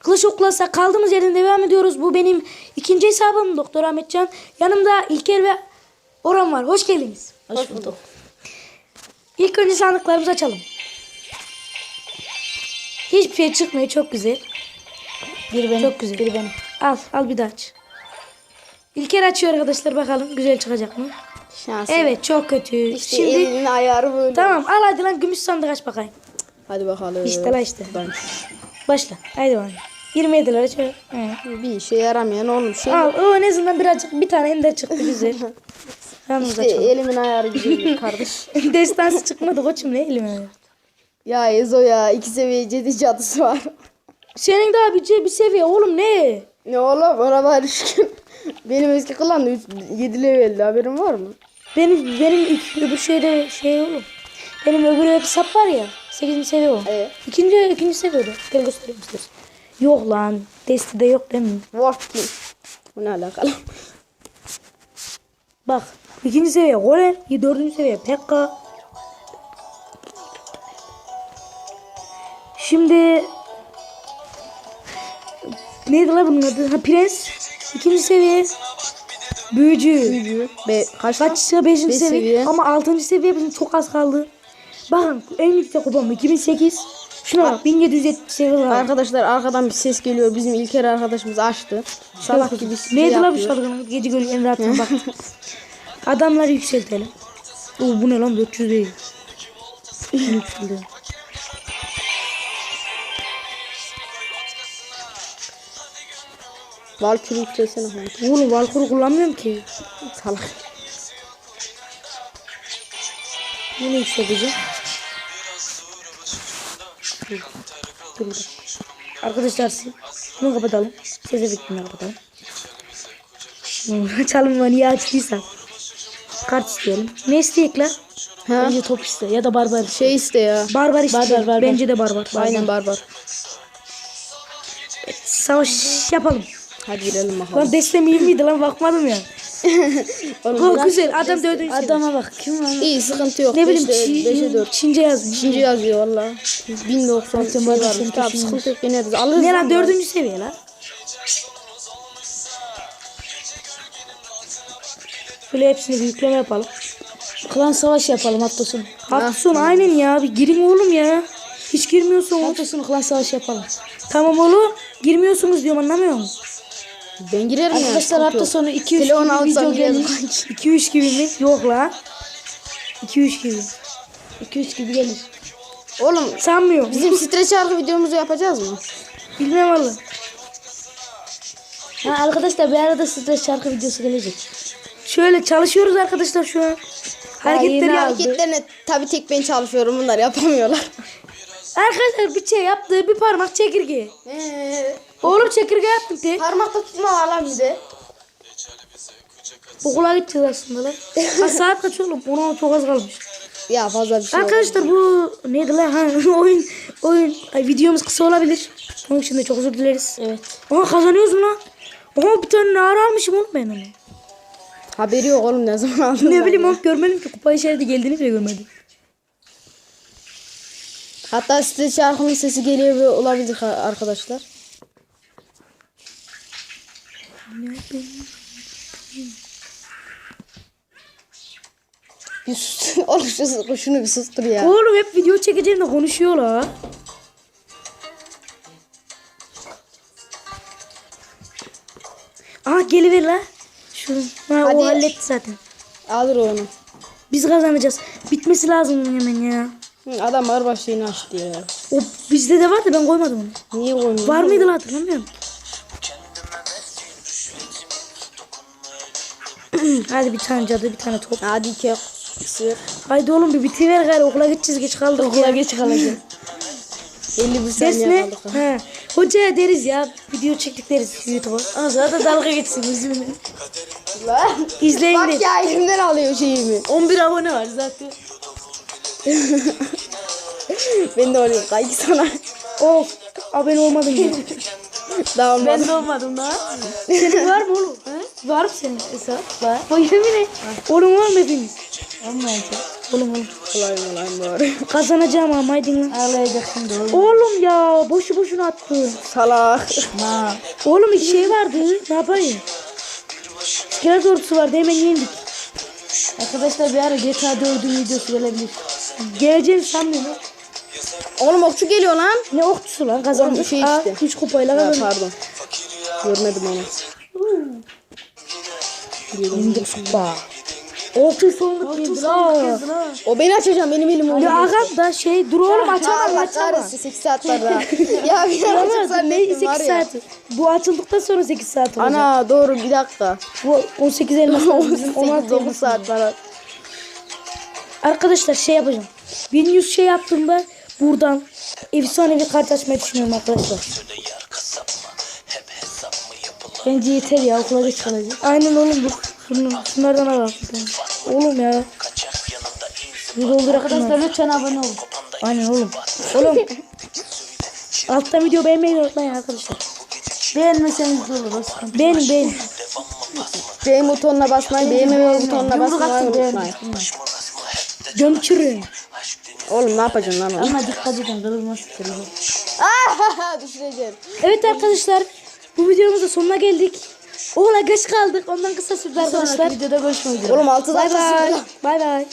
Kılıç Oklas'a kaldığımız yerden devam ediyoruz. Bu benim ikinci hesabım Doktor Ahmetcan. Yanımda İlker ve Orhan var. Hoş geldiniz. Hoş bulduk. İlk önce sandıklarımızı açalım. Hiçbir şey çıkmıyor. Çok güzel. Bir benim. Çok güzel. Bir benim. Al. Al bir daha aç. İlker açıyor arkadaşlar. Bakalım güzel çıkacak mı? Şanslı. Evet çok kötü. İşte Şimdi elinin ayarı böyle. tamam al hadi lan gümüş sandık aç bakayım. Hadi bakalım. İşte la işte. Ben Başla. Haydi bakalım. 27 lira. He. bir işe yaramayan oğlum şey. Al o en azından birazcık bir tane ender çıktı güzel. Yalnız İşte açalım. elimin ayarı güzel kardeş. Destansı çıkmadı koçum ne elime. ya Ezo ya iki seviye cedi cadısı var. Senin daha bir, bir seviye oğlum ne? ne oğlum ona bari şükür. Benim eski klan da 7 leveldi haberin var mı? Benim benim ilk, öbür şeyde şey oğlum. Benim öbür hesap var ya. 8. seviye o. Evet. İkinci, ikinci seviyede. Gel göstereyim istersen. Yok lan. Desti'de yok değil mi? Warp. Bu ne alakalı? Bak. ikinci seviye Golem. Dördüncü seviye Pekka. Şimdi neydi lan bunun adı? Ha Prens. İkinci seviye. Büyücü. Büyücü. Be kaç Kaç seviye? Beşinci Beş seviye. seviye. Ama altıncı seviye bizim çok az kaldı. Bakın en yüksek kupam 2008. Şuna bak 1770 seviye var. Arkadaşlar arkadan bir ses geliyor. Bizim İlker arkadaşımız açtı. Salak gibi şey Neydi lan bu şarkının? Gece gölü en rahatına bak. Adamları yükseltelim. Oo, bu ne lan 400 değil. Yükseldi. Valkyrie yükselsene. Oğlum Valkyr'i kullanmıyorum ki. Salak. Bunu yükselteceğim. Dur. Dur. Arkadaşlar bunu kapatalım. Sese bittiğini kapatalım. Açalım mı? Niye açtıysa. Kart isteyelim. Ne isteyek lan? Ha? Bence top iste ya da barbar. Şey iste ya. Barbar isteyelim. Barbar, barbar. Bence de barbar. barbar. Aynen barbar. Savaş yapalım. Hadi girelim bakalım. Lan destemeyeyim miydi lan bakmadım ya. Oğlum, güzel adam dördüncü. Adama bak kim var? İyi sıkıntı yok. Ne bileyim Çin. Çince yazmış. Çinci yazıyor valla. 1090 şey var, var. senin Tamam sıkıntı yok yeneriz. Alırız. Ne lan dördüncü seviye lan. Şöyle hepsini bir yükleme yapalım. Klan savaşı yapalım hafta sonu. Hafta sonu aynen ya. Bir girin oğlum ya. Hiç girmiyorsunuz. Hafta sonu klan savaşı yapalım. Tamam oğlum. Girmiyorsunuz diyorum anlamıyor musun? Ben girerim ya. Arkadaşlar hafta yok. sonu 2-3 Telefon gibi video gelir. kanki. 2-3 gibi mi? Yok lan. 2-3 gibi. 2-3 gibi gelir. Oğlum Sanmıyorum. bizim stres şarkı videomuzu yapacağız mı? Bilmem valla. Ha arkadaşlar bir arada stres şarkı videosu gelecek. Şöyle çalışıyoruz arkadaşlar şu an. Hareketleri hareketlerine tabii tek ben çalışıyorum bunlar yapamıyorlar. Arkadaşlar bir şey yaptı. Bir parmak çekirge. Ee, Oğlum çekirge yaptın tek. parmakta tutma var lan bize. Okula gideceğiz aslında lan. Ha, saat kaç oğlum? Ona çok az kalmış. Ya fazla bir şey. Arkadaşlar bu neydi lan? Ha, oyun oyun ay, videomuz kısa olabilir. Onun için de çok özür dileriz. Evet. Aha kazanıyoruz mu lan? Aha bir tane nar almışım oğlum ben onu. Haberi yok oğlum ne zaman aldın Ne bileyim oğlum görmedim ki kupa işareti geldiğini bile görmedim. Hatta stres şarkının sesi geliyor olabilir arkadaşlar. Bir sus. Oğlum şu, şunu bir sustur ya. Oğlum hep video çekeceğim de konuşuyorlar. Aha geliver la. Şu ha, Hadi. o halletti zaten. Alır onu. Biz kazanacağız. Bitmesi lazım bunun hemen ya. Hı, Adam araba şeyini açtı ya. O bizde de var da ben koymadım onu. Niye koymuyor? Var mıydı lan hatırlamıyorum. Hadi bir tane cadı bir tane top. Hadi kek. Sır. Haydi oğlum bir bitiver gari okula gideceğiz geç kaldık. Okula geç kalacağım. 51 Ses saniye ne? kaldık. ha. He. Hocaya deriz ya. Video çektik deriz YouTube'a. Ama sonra da dalga geçsin bizimle. Lan. İzleyin Bak ya elimden alıyor şeyimi. 11 abone var zaten. ben de olayım kanki sana. Of. Abone olmadın ya. Daha olmaz. de olmadım daha. Senin var mı oğlum? Var mı senin hesap? Var. Vay yemin et. Oğlum var mı hepiniz? Olmayacak. Oğlum oğlum. Kolay lan bari? Kazanacağım ama haydi lan. Ağlayacak şimdi oğlum. Oğlum ya boşu boşuna attı. Salak. Ha. Oğlum iki şey vardı. Ne yapayım? İskelet ordusu vardı hemen yendik. Arkadaşlar bir ara GTA 4'ün videosu gelebilir. Geleceğini sanmıyorum. Oğlum okçu geliyor lan. Ne okçusu lan kazandık. Oğlum, şey Aa, işte. üç kupayla Ha, kazandık. pardon. Görmedim onu. Yendik kupa. Altı sonluk yendik ha. O beni açacağım benim elim oldu. Ya ağam da şey dur oğlum açamam açamam. kahretsin 8 saat var daha. ya bir daha açıp. Ne 8 zannettim var ya. saat? Bu açıldıktan sonra 8 saat olacak. Ana doğru bir dakika. Bu 18 elmas lazım. Bizim 16 18 9 elmas saat var. Arkadaşlar şey yapacağım. 1100 şey yaptığımda buradan efsanevi kart açmayı düşünüyorum arkadaşlar. Bence yeter ya okula geç kalacak. Aynen oğlum bu. Şunlardan al artık. Oğlum ya. Bir doldur Arkadaşlar arkadaşlar. lütfen abone olun. Aynen oğlum. Oğlum. Alttan video beğenmeyi unutmayın arkadaşlar. Beğenmeseniz de olur. Beğenin beğenin. Beğen butonuna basmayı, beğenmeme butonuna basmayı unutmayın. Gömçürün. Oğlum ne yapacaksın lan? Ama dikkat edin kırılmaz kırılmaz. Ahaha düşüreceğim. Evet arkadaşlar. Bu videomuzun sonuna geldik. Oğla geç kaldık. Ondan kısa sürdü arkadaşlar. Sonraki videoda görüşmek üzere. Oğlum 6 Bay dakika bay. Bay bay.